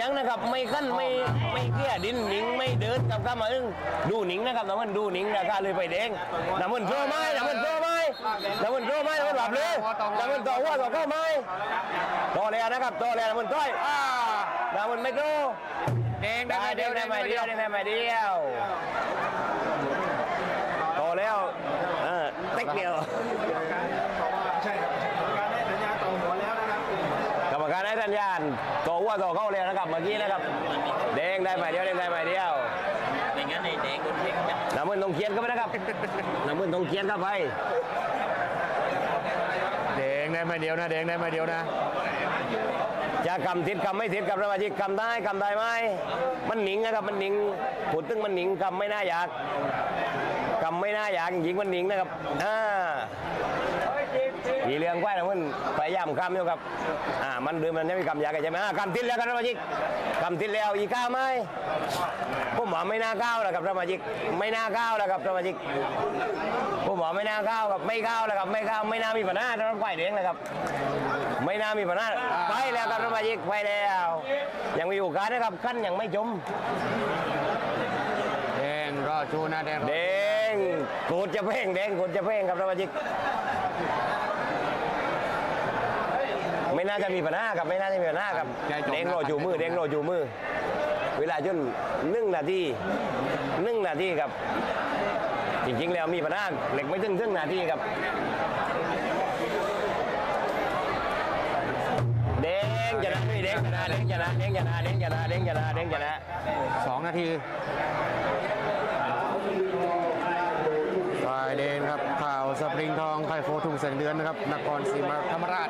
ยังนะครับ ไม่ขั้นไม่ไม่เกลี้ยดินหนิงไม่เดินกับข้ามาอึ้งดูหนิงนะครับน้ำมันดูหนิงราคาเลยไปแดงน้ำมันโชว์ไม้น้ำมันโชว์ไม้น้ำมันโชว์ไม้น้ำมันหลับเลยน้ำมันต่อหัวต่อเข้าไม้ต่อแล้วนะครับต่อแล้วน้ำมันต้อยอ่าน้ำมันไม่โตแดงได้ได้ไหมเดียวได้ไหมเดียวได้ไหมเดียวต่อแล้วเออเต็กเดียว ใช่ครับการได้สัญญาต่อหัวแล้วนะครับ กรรมการให้สั ญญาณต่อหัวต่อเข้าเลยนะครับเมื่อกี้นะครับแดงได้ไหมเดียวแดงได้ไหมเดียวไม่งั้นในแดงโดนเพ่งจับน้ำมันต้องเขียนเข้าไปนะครับน้ำมันต้องเขียนเข้าไปแดงได้ไหมเดียวนะแดงได้ไหมเดียวนะจะกำทิศกำไม่ทิศกับสมาชิกกำได้กำได้ไหมมันหนิงนะครับมันหนิงพูดถึงมันหนิงกำไม่น่าอยากกำไม่น่าอยากจริงๆมันหนิงนะครับอ่า อีเรื่องกว้ายนะมันพยายามกำอยู่ครับอ่ามันเดิมมันยังไม่กำอยากใช่ไหมอ่ากำทิศแล้วครับสมาชิกกำทิศแล้วอีกก้าวไหมผมว่าไม่น่าก้าวแล้วครับสมาชิกไม่น่าก้าวแล้วครับสมาชิกผมว่าไม่น่าก้าวครับไม่ก้าวแล้วครับไม่ก้าวไม่น่ามีปัญหาทางควายแดงเลยครับ ไม่น่ามีปัญหาไปแล้วครับสมาชิกไปแล้วยังมีโอกาสนะครับขั้นยังไม่จมแดงรอชูนะแดงรอแดงโกดจะเพ่งแดงโกดจะเพ่งครับสมาชิกไม่ น่าจะมีปัญหาครับไม่น่าจะมีปัญหาครับแดงโรอจูมือแดงโรอจูมือ เวลาจนหนึ่งนาทีหนึ่งนาทีครับ จริงๆแล้วมีปัญหาเหล็กไม่ถึงถึงนาทีครับแดงชนะพี่แดงชนะแดงชนะแดงชนะแดงชนะแดงชนะแดงชนะสองนาทีฝ่ายแดงครับข่าวสปริงทองไข่โฟทุ่งแสงเดือนนะครับนครศรีธรรมราช